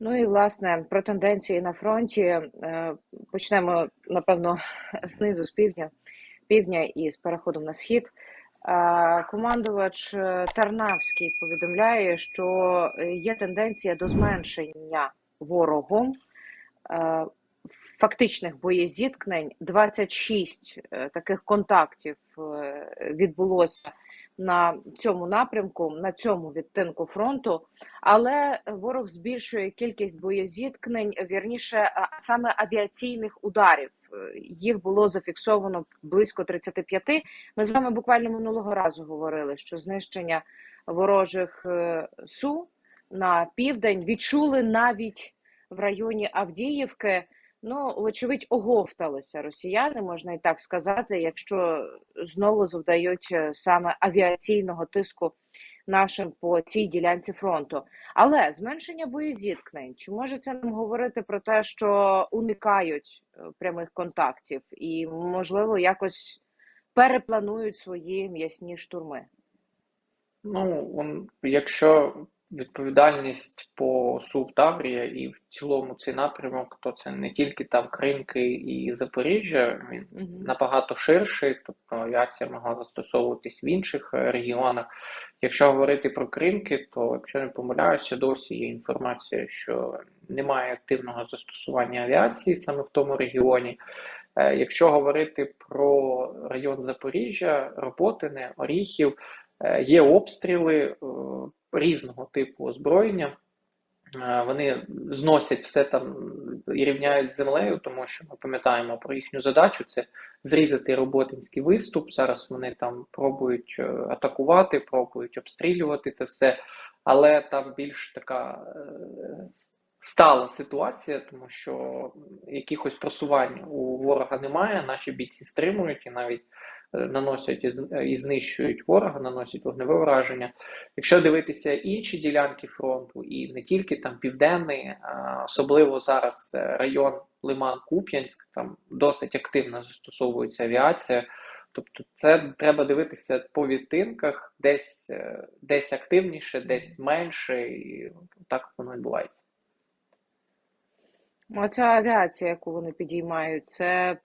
Ну і власне про тенденції на фронті е, почнемо напевно знизу з півдня, півдня і з переходом на схід. Е, Командувач е, Тарнавський повідомляє, що є тенденція до зменшення ворогом фактичних боєзіткнень. 26 е, таких контактів відбулося на цьому напрямку, на цьому відтинку фронту, але ворог збільшує кількість боєзіткнень, вірніше саме авіаційних ударів. Їх було зафіксовано близько 35. Ми з вами буквально минулого разу говорили, що знищення ворожих е, су на південь відчули навіть в районі Авдіївки. Ну, вочевидь, оговталися росіяни, можна і так сказати, якщо знову завдають е, саме авіаційного тиску нашим по цій ділянці фронту. Але зменшення боєзіткнень, чи може це нам говорити про те, що уникають е, прямих контактів і, можливо, якось перепланують свої м'ясні штурми? Ну, якщо відповідальність по СУВ Таврія і в цілому цей напрямок, то це не тільки там Кримки і Запоріжжя, він набагато ширший, тобто авіація могла застосовуватись в інших е, регіонах. Якщо говорити про Кримки, то якщо не помиляюся, досі є інформація, що немає активного застосування авіації саме в тому регіоні. Е, Якщо говорити про район Запоріжжя, Роботине, Оріхів, е, є обстріли різного типу озброєння. Е, Вони зносять все там і рівняють з землею, тому що ми пам'ятаємо про їхню задачу це зрізати роботинський виступ. Зараз вони там пробують е, атакувати, пробують обстрілювати це все, але там більш така е, стала ситуація, тому що якихось просувань у ворога немає. Наші бійці стримують і навіть наносять і знищують ворога, наносять вогневе враження. Якщо дивитися інші ділянки фронту, і не тільки там південний, особливо зараз е, район Лиман-Куп'янськ, там досить активно застосовується авіація. Тобто це треба дивитися по відтинках, десь, е, десь активніше, десь менше, і так воно відбувається. Оця авіація, яку вони підіймають, це е,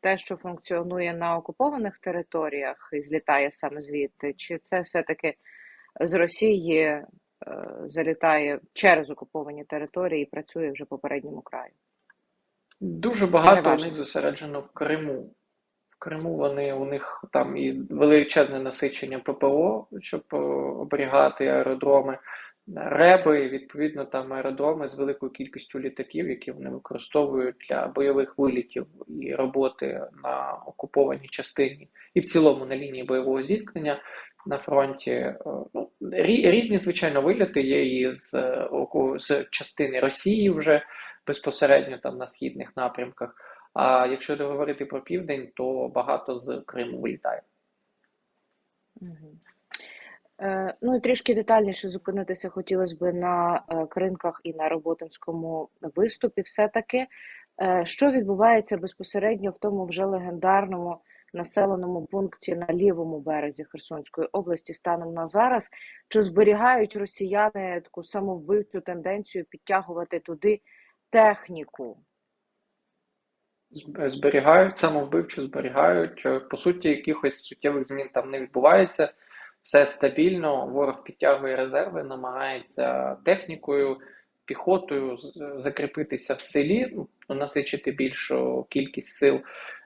те, що функціонує на окупованих територіях і злітає саме звідти, чи це все-таки з Росії е, залітає через окуповані території і працює вже по передньому краю? Дуже багато у них зосереджено в Криму. В Криму вони у них там і величезне насичення ППО, щоб е, оберігати аеродроми. Реби, відповідно, там аеродроми з великою кількістю літаків, які вони використовують для бойових вилітів і роботи на окупованій частині, і в цілому на лінії бойового зіткнення на фронті. Е, Ну, різні, звичайно, виліти є і з, е, з частини Росії вже безпосередньо там на східних напрямках. А якщо говорити про південь, то багато з Криму вилітає. Е, Ну і трішки детальніше зупинитися хотілося б на е, кринках і на Роботинському виступі. Все-таки, Е, що відбувається безпосередньо в тому вже легендарному населеному пункті на лівому березі Херсонської області станом на зараз? Чи зберігають росіяни таку самовбивчу тенденцію підтягувати туди техніку? Зберігають, самовбивчо зберігають. По суті, якихось суттєвих змін там не відбувається. Все стабільно, ворог підтягує резерви, намагається технікою, піхотою закріпитися в селі, ну, насичити більшу кількість сил,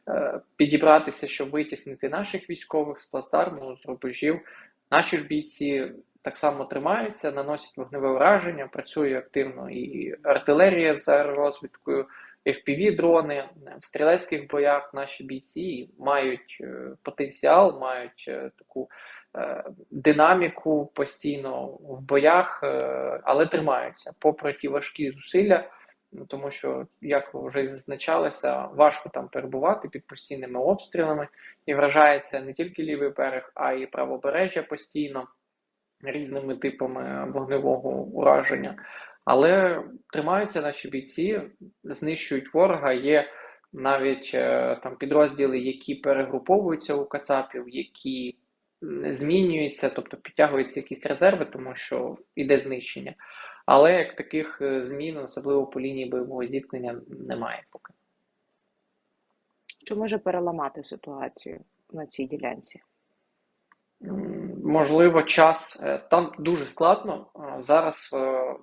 е, підібратися, щоб витіснити наших військових з плацдарму, з рубежів. Наші ж бійці так само тримаються, наносять вогневе враження, працює активно і артилерія з аеророзвідкою. FPV-дрони в стрілецьких боях наші бійці мають е, потенціал, мають е, таку динаміку постійно в боях, е, але тримаються попри ті важкі зусилля, ну, тому що, як вже зазначалося, важко там перебувати під постійними обстрілами і вражається не тільки лівий берег, а й правобережжя постійно різними типами вогневого ураження. Але тримаються наші бійці, знищують ворога. Є навіть е, там підрозділи, які перегруповуються у Кацапів, які м, змінюються, тобто підтягуються якісь резерви, тому що йде знищення. Але як таких е, змін, особливо по лінії бойового зіткнення, немає поки. Що може переламати ситуацію на цій ділянці? Можливо, час е, там дуже складно. Е, Зараз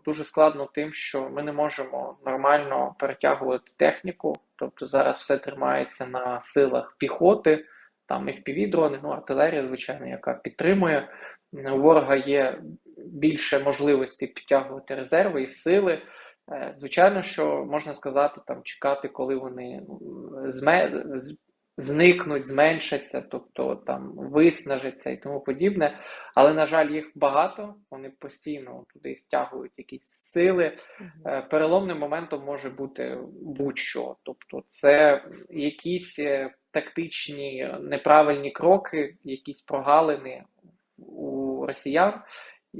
дуже складно тим, що ми не можемо нормально перетягувати техніку. Тобто зараз все тримається на силах піхоти, там FPV-дрони, ну артилерія, звичайно, яка підтримує. У ворога є більше можливостей підтягувати резерви і сили. Звичайно, що можна сказати, там чекати, коли вони зме зникнуть, зменшаться, тобто там виснажаться і тому подібне. Але, на жаль, їх багато, вони постійно туди стягують якісь сили. Угу. Переломним моментом може бути будь-що. Тобто, це якісь е, тактичні неправильні кроки, якісь прогалини у росіян,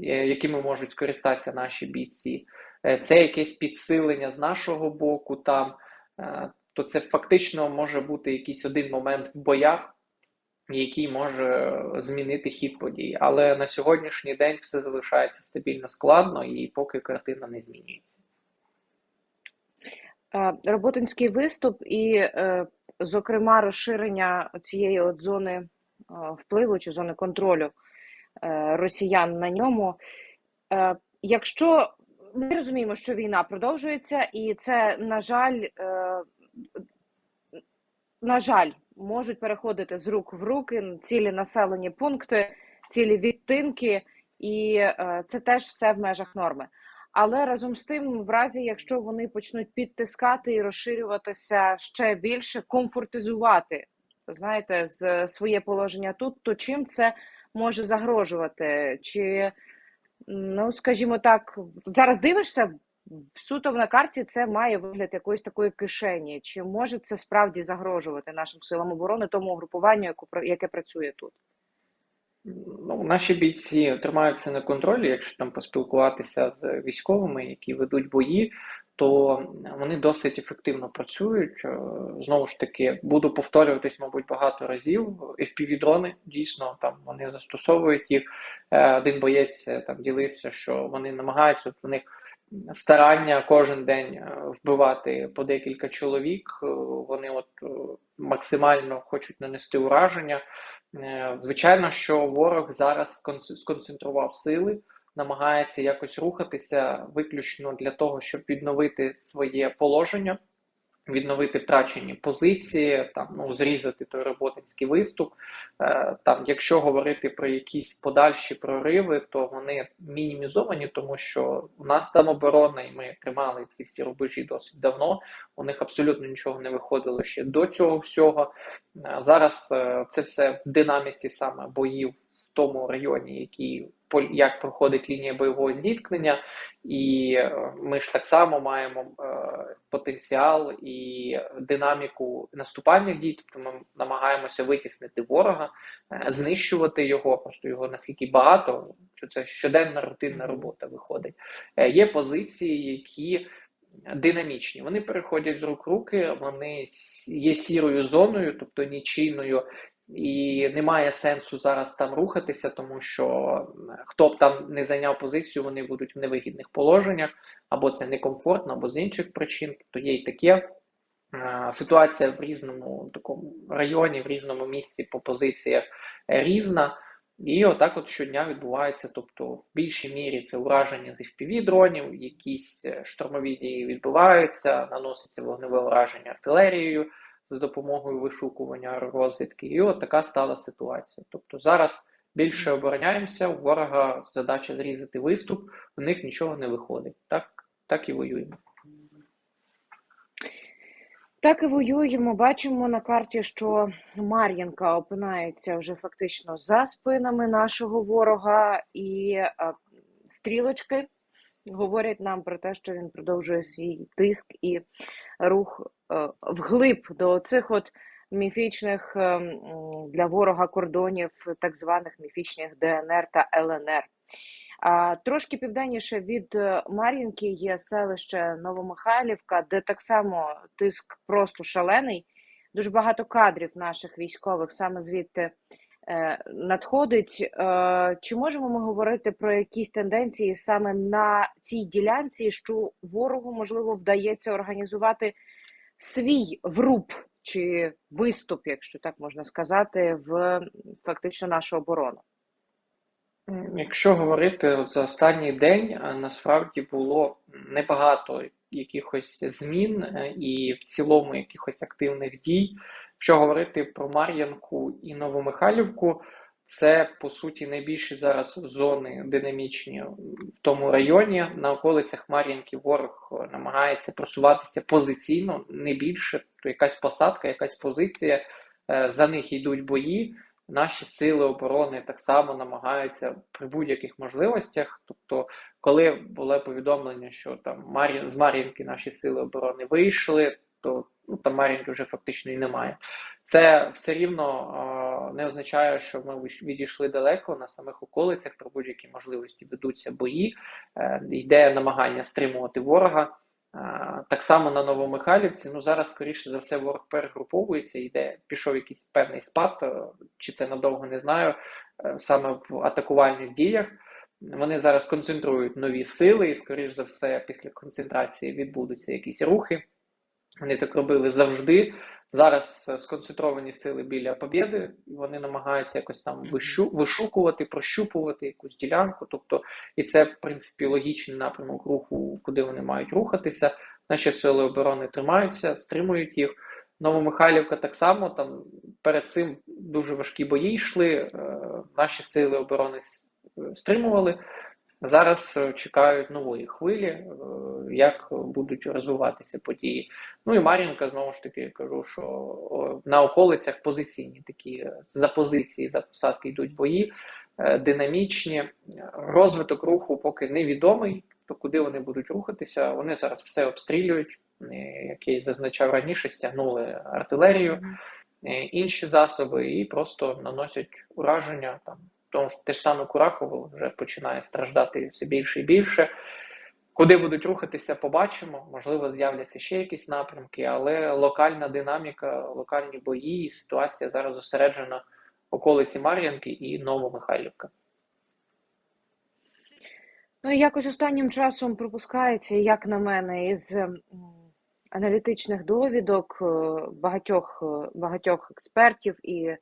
е, якими можуть скористатися наші бійці. Це якесь підсилення з нашого боку там то це фактично може бути якийсь один момент в боях, який може змінити хід подій. Але на сьогоднішній день все залишається стабільно складно і поки картина не змінюється. Роботинський виступ і, е, зокрема, розширення цієї от зони впливу чи зони контролю е, росіян на ньому. Е, якщо ми розуміємо, що війна продовжується, і це, на жаль, на жаль, можуть переходити з рук в руки цілі населені пункти, цілі відтинки, і е, це теж все в межах норми. Але разом з тим, в разі, якщо вони почнуть підтискати і розширюватися ще більше, комфортизувати, знаєте, з своє положення тут, то чим це може загрожувати? Чи, ну скажімо так, зараз дивишся суто на карті це має вигляд якоїсь такої кишені. Чи може це справді загрожувати нашим силам оборони тому групуванню, яке працює тут? Ну, Наші бійці тримаються на контролі, якщо там поспілкуватися з військовими, які ведуть бої, то вони досить ефективно працюють. Е, знову ж таки, буду повторюватись, мабуть, багато разів. FPV-дрони дійсно там вони застосовують їх. Е, один боєць е, там ділився, що вони намагаються от у них старання кожен день е, вбивати по декілька чоловік. Е, вони от е, максимально хочуть нанести ураження. Звичайно, що ворог зараз сконцентрував сили, намагається якось рухатися виключно для того, щоб відновити своє положення відновити втрачені позиції, там ну зрізати той роботинський виступ. Е, там, якщо говорити про якісь подальші прориви, то вони мінімізовані, тому що у нас там оборона, і ми тримали ці всі рубежі досить давно. У них абсолютно нічого не виходило ще до цього всього. Е, зараз е, це все в динаміці саме боїв в тому районі, який як проходить лінія бойового зіткнення, і е, ми ж так само маємо е, потенціал і динаміку наступальних дій. Тобто ми намагаємося витіснити ворога, е, знищувати його, просто його наскільки багато, що це щоденна рутинна робота виходить. Є позиції, які Динамічні, вони переходять з рук руки, вони є сірою зоною, тобто нічийною і немає сенсу зараз там рухатися, тому що хто б там не зайняв позицію, вони будуть в невигідних положеннях, або це некомфортно, або з інших причин. Тобто є й таке. Ситуація в різному такому районі, в різному місці по позиціях різна. І отак от щодня відбувається. Тобто, в більшій мірі це ураження з fpv дронів, якісь е, штурмові дії відбуваються, наноситься вогневе ураження артилерією за допомогою вишукування розвідки. І от така стала ситуація. Тобто зараз більше обороняємося, у ворога задача зрізати виступ, у них нічого не виходить. Так, Так і воюємо. Так і воюємо. Бачимо на карті, що Мар'їнка опинається вже фактично за спинами нашого ворога, і а, стрілочки говорять нам про те, що він продовжує свій тиск і рух е, вглиб до цих от міфічних е, для ворога кордонів, так званих міфічних ДНР та ЛНР. А трошки південніше від е, Мар'їнки є селище Новомихайлівка, де так само тиск просто шалений. Дуже багато кадрів наших військових саме звідти е, надходить. Е, Чи можемо ми говорити про якісь тенденції саме на цій ділянці, що ворогу можливо вдається організувати свій вруб чи виступ, якщо так можна сказати, в фактично нашу оборону? Якщо говорити за останній день, насправді було небагато якихось змін е, і в цілому якихось активних дій. Якщо говорити про Мар'янку і Новомихайлівку, це по суті найбільші зараз зони динамічні в тому районі. На околицях Мар'янки ворог е, намагається просуватися позиційно, не більше, то якась посадка, якась позиція. е, За них йдуть бої. Наші сили оборони так само намагаються при будь-яких можливостях. Тобто, коли було повідомлення, що там Мар'їн з Мар'їнки наші сили оборони вийшли, то ну, там Мар'їнки вже фактично і немає. Це все рівно не означає, що ми відійшли далеко на самих околицях. При будь-якій можливості ведуться бої, е, йде намагання стримувати ворога. Е, Так само на Новомихайлівці, ну зараз, скоріше за все, ворог перегруповується, йде, пішов якийсь певний спад, е, чи це надовго не знаю, саме в атакувальних діях. Вони зараз концентрують нові сили, і, скоріш за все, після концентрації відбудуться якісь рухи. Вони так робили завжди. Зараз е, сконцентровані сили біля Побєди, і вони намагаються якось там вишу, вишукувати, прощупувати якусь ділянку. Тобто, і це, в принципі, логічний напрямок руху, куди вони мають рухатися. Наші сили оборони тримаються, стримують їх. Новомихайлівка так само там перед цим дуже важкі бої йшли. е, Наші сили оборони е, стримували. Зараз е, чекають нової хвилі, е, як будуть розвиватися події. Ну і Мар'їнка, знову ж таки, я кажу, що на околицях позиційні такі е, за позиції, за посадки йдуть бої, динамічні. Розвиток руху поки невідомий, то куди вони будуть рухатися. Вони зараз все обстрілюють, як я зазначав раніше, стягнули артилерію, інші засоби і просто наносять ураження там. Тому що те ж саме Курахово вже починає страждати все більше і більше. Куди будуть рухатися, побачимо. Можливо, з'являться ще якісь напрямки, але локальна динаміка, локальні бої, і ситуація зараз зосереджена околиці Мар'янки і Новомихайлівка. Ну, якось останнім часом пропускається, як на мене, із аналітичних довідок е, багатьох, е, багатьох експертів і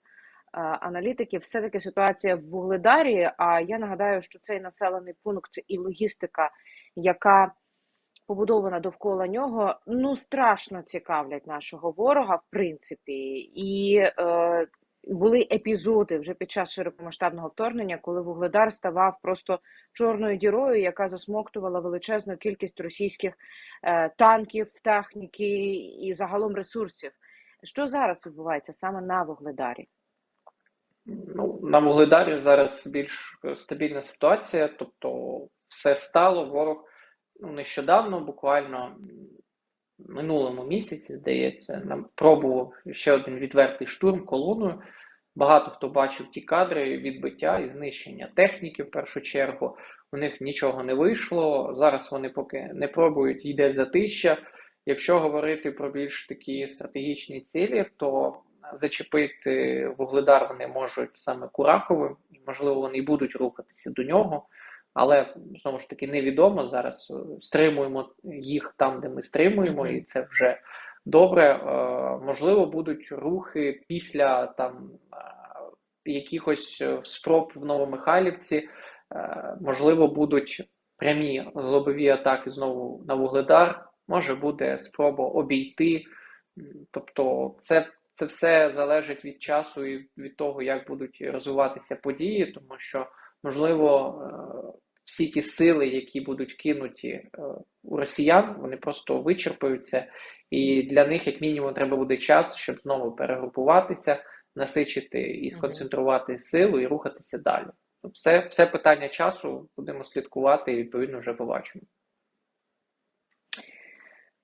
е, аналітиків, все-таки ситуація в Вугледарі. А я нагадаю, що цей населений пункт і логістика, яка побудована довкола нього, ну страшно цікавлять нашого ворога, в принципі, і е, були епізоди вже під час широкомасштабного вторгнення, коли Вугледар ставав просто чорною дірою, яка засмоктувала величезну кількість російських е, танків, техніки і загалом ресурсів. Що зараз відбувається саме на Вугледарі? Ну, на Вугледарі зараз більш стабільна ситуація, тобто все стало. Ворог ну, нещодавно, буквально минулому місяці, здається, нам пробував ще один відвертий штурм колоною. Багато хто бачив ті кадри відбиття і знищення техніки в першу чергу. У них нічого не вийшло. Зараз вони поки не пробують, йде затища. Якщо говорити про більш такі стратегічні цілі, то зачепити вугледар вони можуть саме Кураховим, і можливо вони й будуть рухатися до нього. Але знову ж таки невідомо. Зараз е, стримуємо їх там, де ми стримуємо, і це вже добре. Е, Можливо, будуть рухи після там е, якихось спроб в Новомихайлівці. Можливо, будуть прямі лобові атаки знову на Вугледар. Може буде спроба обійти. Тобто, це, це все залежить від часу і від того, як будуть розвиватися події, тому що можливо, е, всі ті сили, які будуть кинуті е, у росіян, вони просто вичерпаються, і для них, як мінімум, треба буде час, щоб знову перегрупуватися, насичити і сконцентрувати силу і рухатися далі. Тобто Все, все питання часу, будемо слідкувати і відповідно вже побачимо.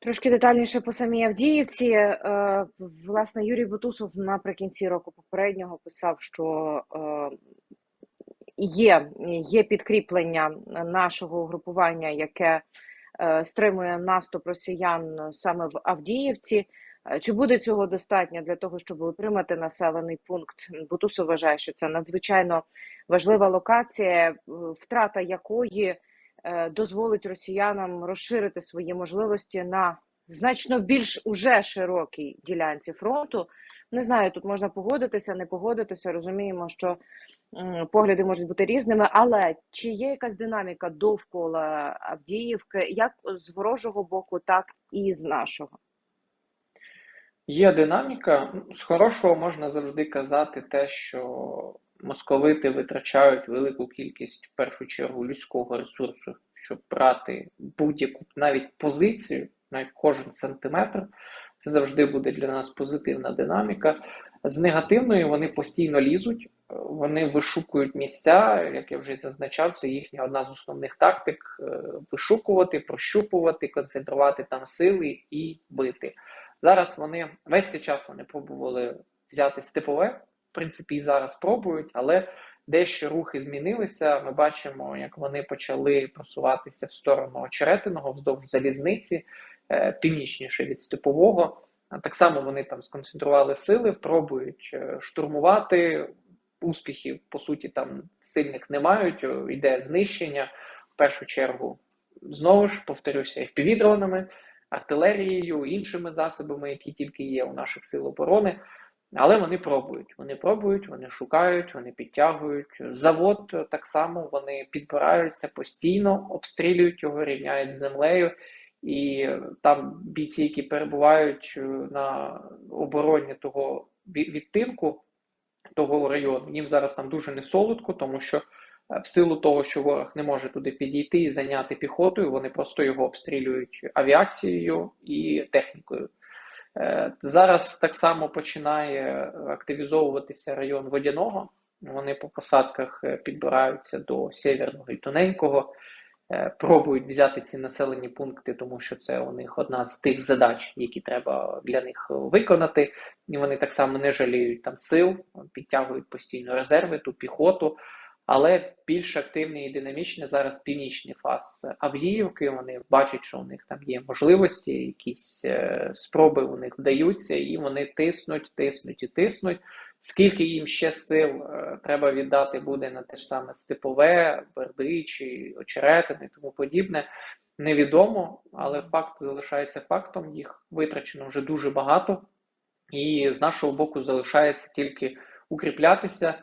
Трошки детальніше по самій Авдіївці. Е, Власне, Юрій Бутусов наприкінці року попереднього писав, що е, є, є підкріплення нашого угрупування, яке е, стримує наступ росіян саме в Авдіївці. Чи буде цього достатньо для того, щоб утримати населений пункт? Бутусов вважає, що це надзвичайно важлива локація, втрата якої дозволить росіянам розширити свої можливості на значно більш уже широкій ділянці фронту. Не знаю, тут можна погодитися, не погодитися. Розуміємо, що погляди можуть бути різними, але чи є якась динаміка довкола Авдіївки, як з ворожого боку, так і з нашого? Є динаміка. З хорошого можна завжди казати те, що московити витрачають велику кількість, в першу чергу, людського ресурсу, щоб брати будь-яку навіть позицію, навіть кожен сантиметр. Це завжди буде для нас позитивна динаміка. З негативної вони постійно лізуть, вони вишукують місця, як я вже зазначав, це їхня одна з основних тактик: е, вишукувати, прощупувати, концентрувати там сили і бити. Зараз вони весь цей час вони пробували взяти степове, принципі, і зараз пробують, але дещо рухи змінилися. Ми бачимо, як вони почали просуватися в сторону очеретиного вздовж залізниці, е, північніше від степового. Так само вони там сконцентрували сили, пробують е, штурмувати. Успіхів, по суті, там сильних не мають, е, йде знищення. В першу чергу, знову ж повторюся, FPV-дронами, артилерією, іншими засобами, які тільки є у наших сил оборони. Але вони пробують. Вони пробують, вони шукають, вони підтягують. Завод е, так само вони підбираються постійно, обстрілюють його, рівняють з землею. І е, там бійці, які перебувають е, на обороні того відтинку, того району, їм зараз там дуже не солодко, тому що в силу того, що ворог не може туди підійти і зайняти піхотою, вони просто його обстрілюють авіацією і технікою. Е, Зараз так само починає активізовуватися район Водяного. Вони по посадках е, підбираються до Сєвєрного і Тоненького, е, пробують взяти ці населені пункти, тому що це у них одна з тих задач, які треба для них виконати. І вони так само не жаліють там сил, підтягують постійно резерви, ту піхоту. Але більш активний і динамічний зараз північний фаз Авдіївки. Вони бачать, що у них там є можливості, якісь е, спроби у них вдаються, і вони тиснуть, тиснуть і тиснуть. Скільки їм ще сил е, треба віддати буде на те ж саме Степове, Бердичі, Очеретини тому подібне, невідомо, але факт залишається фактом. Їх витрачено вже дуже багато, і з нашого боку залишається тільки укріплятися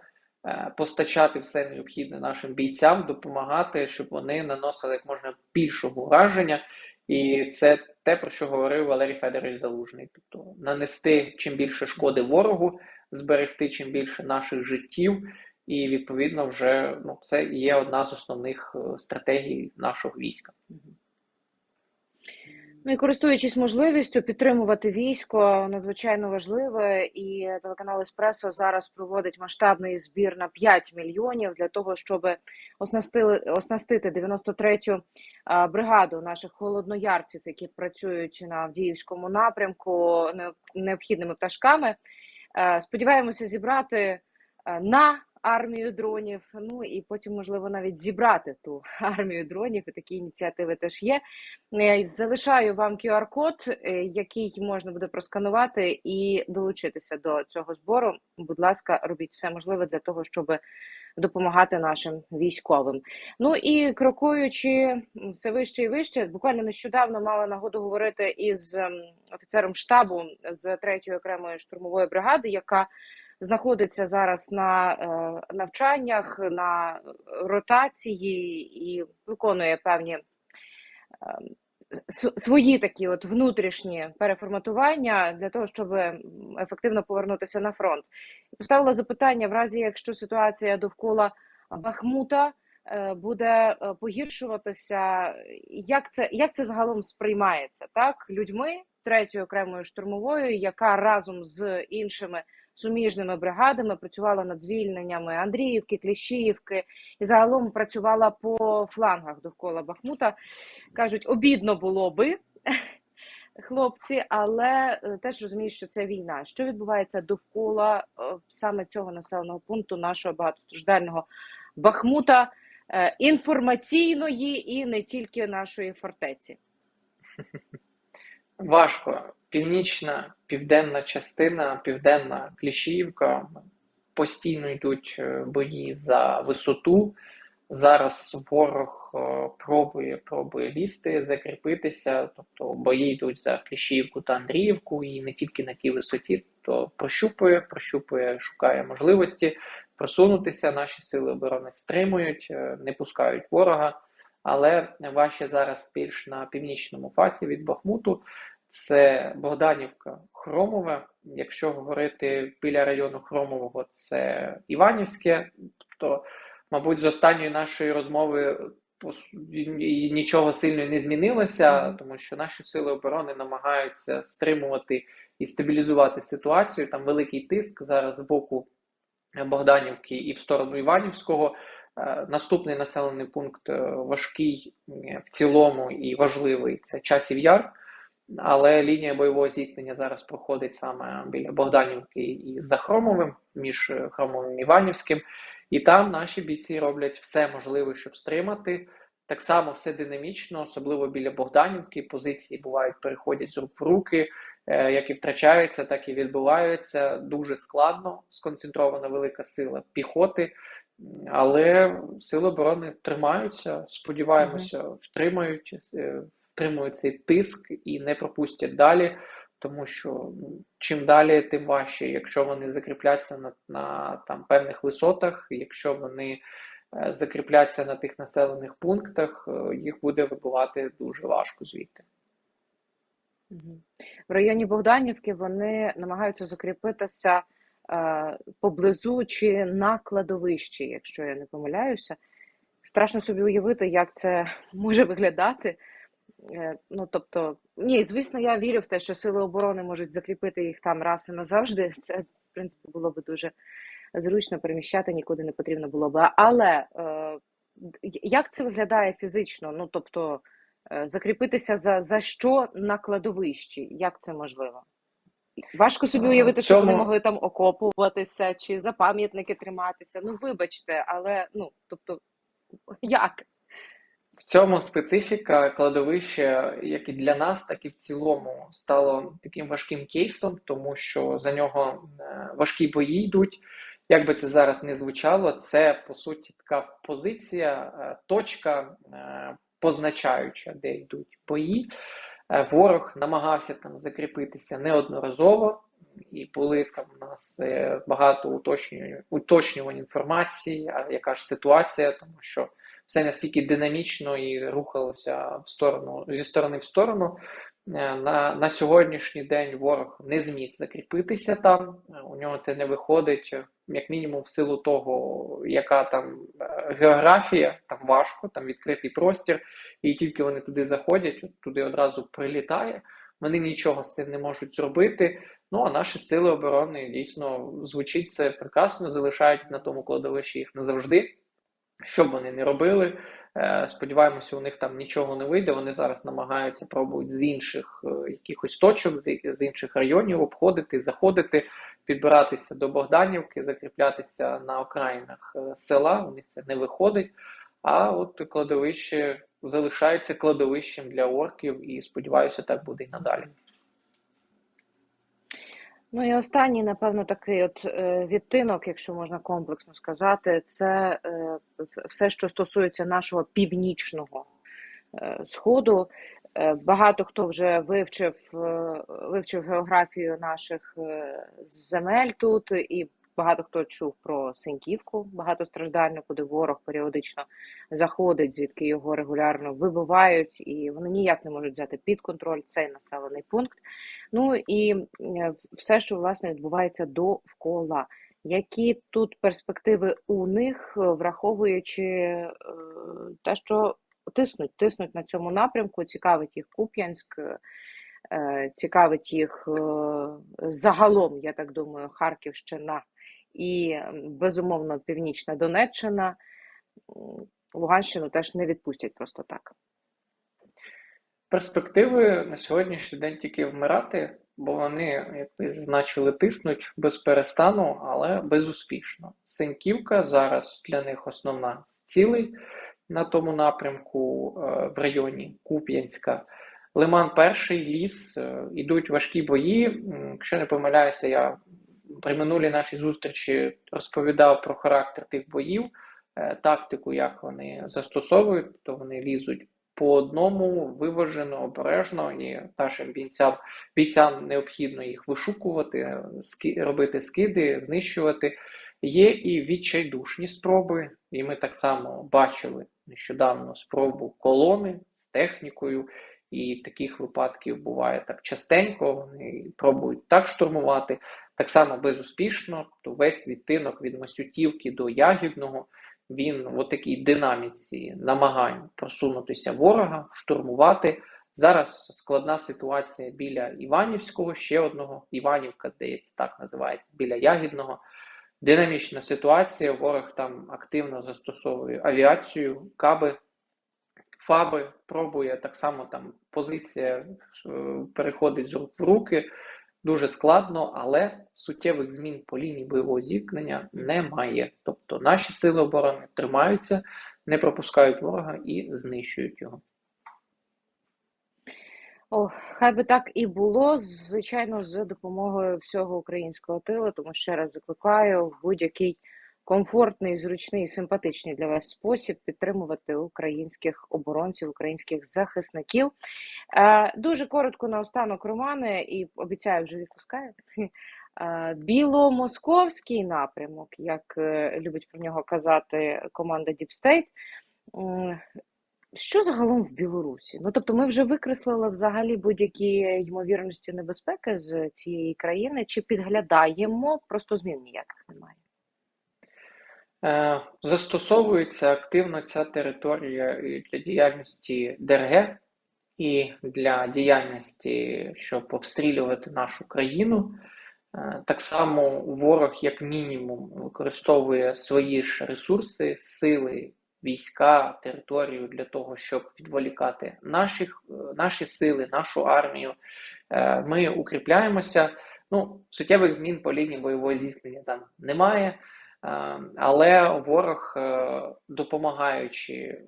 постачати все необхідне нашим бійцям, допомагати, щоб вони наносили як можна більшого ураження. І це те, про що говорив Валерій Федорович Залужний. Тобто нанести чим більше шкоди ворогу, зберегти чим більше наших життів, і відповідно вже ну, це є одна з основних е, стратегій нашого війська. Ну і користуючись можливістю підтримувати військо, надзвичайно важливе, і телеканал Еспресо зараз проводить масштабний збір на 5 мільйонів для того, щоб оснастили оснастити 93-ю бригаду наших холодноярців, які працюють на Авдіївському напрямку необхідними пташками. Е, Сподіваємося зібрати е, на армію дронів. Ну і потім, можливо, навіть зібрати ту армію дронів. І такі ініціативи теж є. Е, Залишаю вам QR-код, е, який можна буде просканувати і долучитися до цього збору. Будь ласка, робіть все можливе для того, щоб допомагати нашим військовим. Ну і крокуючи все вище і вище, буквально нещодавно мала нагоду говорити із ем, офіцером штабу з третьої окремої штурмової бригади, яка знаходиться зараз на е, навчаннях, на ротації і виконує певні. ем, Свої такі от внутрішні переформатування для того, щоб ефективно повернутися на фронт. Поставила запитання: в разі якщо ситуація довкола Бахмута е, буде е, погіршуватися, як це як це загалом сприймається так людьми третьої окремої штурмової, яка разом з іншими суміжними бригадами працювала над звільненнями Андріївки, Кліщіївки і загалом працювала по флангах довкола Бахмута. кажуть, обідно було би. Хлопці, але е, теж розуміють, що це війна. Що відбувається довкола е, саме цього населеного пункту, нашого багатостраждального Бахмута, е, інформаційної і не тільки нашої фортеці. Важко північна, південна частина, південна Кліщіївка постійно йдуть е, бої за висоту. Зараз ворог е, пробує пробує лізти, закріпитися, тобто бої йдуть за Кліщіївку та Андріївку, і не тільки на тій висоті, то прощупує, прощупує, шукає можливості просунутися. Наші сили оборони стримують, е, не пускають ворога, але важче зараз більш на північному фасі від Бахмуту. Це Богданівка, Хромове. Якщо говорити біля району Хромового, це Іванівське. Тобто, мабуть, з останньої нашої розмови нічого сильно не змінилося, тому що наші сили оборони намагаються стримувати і стабілізувати ситуацію. Там великий тиск зараз з боку Богданівки і в сторону Іванівського. Е, наступний населений пункт е, важкий в цілому і важливий це часів яр. Але лінія бойового зіткнення зараз проходить саме біля Богданівки і за Хромовим, між Хромовим і Іванівським. І там наші бійці роблять все можливе, щоб стримати. Так само все динамічно, особливо біля Богданівки. Позиції бувають, переходять з рук в руки, е, як і втрачаються, так і відбуваються. Дуже складно сконцентрована велика сила піхоти. Але сили оборони тримаються, сподіваємося, втримають е, втримують цей тиск і не пропустять далі, тому що ну, чим далі, тим важче. Якщо вони закріпляться на на там певних висотах, якщо вони е, закріпляться на тих населених пунктах, е, їх буде вибивати дуже важко звідти. В районі Богданівки вони намагаються закріпитися е, поблизу чи на кладовищі, якщо я не помиляюся. Страшно собі уявити, як це може виглядати. Е, ну, тобто, ні, звісно, я вірю в те, що сили оборони можуть закріпити їх там раз і назавжди. Це, в принципі, було б дуже зручно переміщати, нікуди не потрібно було б. Але е, як це виглядає фізично? Ну, тобто, е, закріпитися за за що на кладовищі? Як це можливо? Важко собі уявити, що вони могли там окопуватися чи за пам'ятники триматися. Ну, вибачте, але ну, тобто, як? В цьому специфіка кладовища, як і для нас, так і в цілому, стало таким важким кейсом, тому що за нього е, важкі бої йдуть. Як би це зараз не звучало, це по суті така позиція, е, точка е, позначаюча, де йдуть бої. Ворог намагався там закріпитися неодноразово, і були там у нас багато уточнювань інформації, яка ж ситуація, тому що все настільки динамічно і рухалося в сторону зі сторони в сторону. Е, на на сьогоднішній день ворог не зміг закріпитися там. Е, у нього це не виходить, е, як мінімум, в силу того, яка там географія, там важко, там відкритий простір, і тільки вони туди заходять, туди одразу прилітає. Вони нічого з цим не можуть зробити. Ну а наші сили оборони дійсно звучить це прекрасно, залишають на тому кладовищі їх назавжди. Що б вони не робили, е, сподіваємося, у них там нічого не вийде. Вони зараз намагаються пробують з інших е, якихось точок, з інших районів обходити, заходити, підбиратися до Богданівки, закріплятися на окраїнах е, села. У них це не виходить. А от кладовище залишається кладовищем для орків, і сподіваюся, так буде і надалі. Ну і останній, напевно, такий от е, відтинок, якщо можна комплексно сказати, це е, все, що стосується нашого північного е, сходу. Багато хто вже вивчив вивчив географію наших земель тут, і багато хто чув про Синьківку, багатостраждальну, куди ворог періодично заходить, звідки його регулярно вибивають, і вони ніяк не можуть взяти під контроль цей населений пункт. Ну і все, що власне відбувається довкола. Які тут перспективи у них, враховуючи е, те, що тиснуть, тиснуть на цьому напрямку, цікавить їх Куп'янськ, е, цікавить їх е, загалом, я так думаю, Харківщина і безумовно Північна Донеччина. Луганщину теж не відпустять просто так. Перспективи на сьогоднішній день тільки вмирати, бо вони, як ви зазначили, тиснуть без перестану, але безуспішно. Синьківка зараз для них основна з цілей на тому напрямку е, в районі Куп'янська. Лиман перший, ліс, е, ідуть важкі бої. Якщо не помиляюся, я при минулій нашій зустрічі розповідав про характер тих боїв, е, тактику, як вони застосовують, то вони лізуть по одному виважено, обережно, і нашим бійцям, бійцям необхідно їх вишукувати, робити скиди, знищувати. Є і відчайдушні спроби, і ми так само бачили нещодавно спробу колони з технікою, і таких випадків буває так частенько. Вони пробують так штурмувати, так само безуспішно. То весь відтинок від Масютівки до Ягідного він в такій динаміці намагань просунутися ворога, штурмувати. Зараз складна ситуація біля Іванівського, ще одного Іванівка, здається, так називається, біля Ягідного. Динамічна ситуація. Ворог там активно застосовує авіацію, каби, фаби, пробує так само там позиція е, переходить з рук в руки. Дуже складно, але суттєвих змін по лінії бойового зіткнення немає. Тобто наші сили оборони тримаються, не пропускають ворога і знищують його. О, хай би так і було, звичайно, з допомогою всього українського тилу, тому ще раз закликаю в будь-який комфортний, зручний, симпатичний для вас спосіб підтримувати українських оборонців, українських захисників. Е, дуже коротко наостанок, Романе, і обіцяю, вже відпускаю. Е, Біломосковський напрямок, як е, любить про нього казати команда State, що загалом в Білорусі? Ну тобто, ми вже викреслили взагалі будь-які ймовірності небезпеки з цієї країни, чи підглядаємо, просто змін ніяких немає. Е, Застосовується активно ця територія і для діяльності ДРГ, і для діяльності, щоб обстрілювати нашу країну. Е, Так само ворог, як мінімум, використовує свої ж ресурси, сили, війська, територію для того, щоб відволікати наших, е, наші сили, нашу армію. Е, Ми укріпляємося. Ну, суттєвих змін по лінії бойового зіткнення там немає. Е, Але ворог, е, допомагаючи е,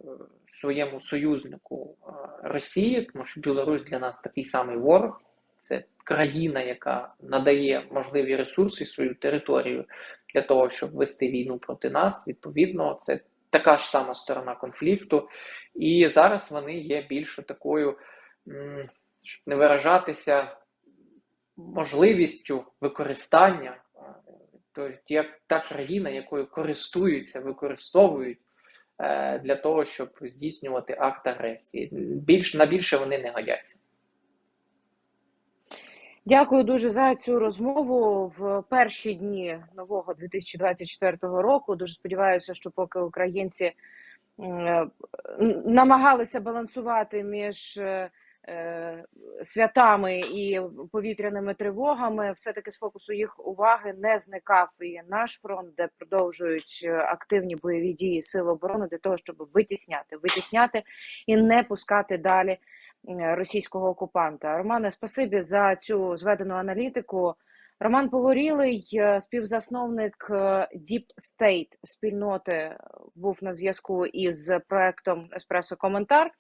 своєму союзнику Росії, тому що Білорусь для нас такий самий ворог, це країна, яка надає можливі ресурси, свою територію для того, щоб вести війну проти нас. Відповідно, це така ж сама сторона конфлікту. І зараз вони є більш такою, щоб не виражатися, можливістю використання. Е, Тобто, як та країна, якою користуються, використовують е, для того, щоб здійснювати акт агресії. Більш на більше вони не годяться. Дякую дуже за цю розмову в перші дні нового 2024 року. Дуже сподіваюся, що поки українці намагалися балансувати між е, е, святами і повітряними тривогами, все-таки з фокусу їх уваги не зникав і наш фронт, де продовжують е, активні бойові дії сил оборони для того, щоб витісняти, витісняти і не пускати далі е, російського окупанта. Романе, спасибі за цю зведену аналітику. Роман Погорілий, е, співзасновник е, Deep State спільноти, був на зв'язку із проектом Еспресо Коментар.